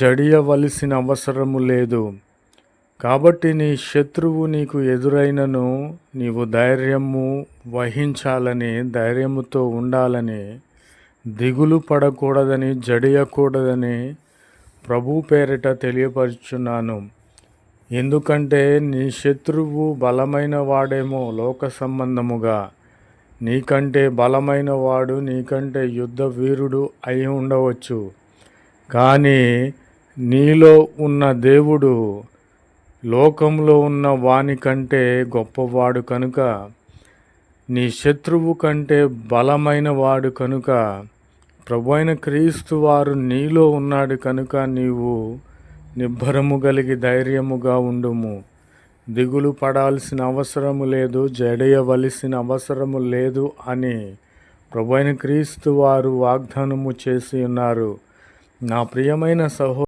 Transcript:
జడియవలసిన అవసరము లేదు. కాబట్టి నీ శత్రువు నీకు ఎదురైనను నీవు ధైర్యము వహించాలని ధైర్యముతో ఉండాలని దిగులు పడకూడదని జడియకూడదని ప్రభు పేరిట తెలియపరుచున్నాను. ఎందుకంటే నీ శత్రువు బలమైన వాడేమో లోక సంబంధముగా. నీకంటే బలమైన వాడు నీకంటే యుద్ధ వీరుడు అయి ఉండవచ్చు. కానీ నీలో ఉన్న దేవుడు లోకంలో ఉన్న వాని కంటే గొప్పవాడు కనుక నీ శత్రువు కంటే బలమైన వాడు కనుక ప్రభు అయిన క్రీస్తు వారు నీలో ఉన్నాడు కనుక నీవు నిబ్బరము కలిగి ధైర్యముగా ఉండుము. దిగులు పడాల్సిన అవసరము లేదు జడేయవలసిన అవసరము లేదు అని ప్రభు అయిన క్రీస్తు వారు వాగ్దానము చేసి ఉన్నారు. నా ప్రియమైన సహో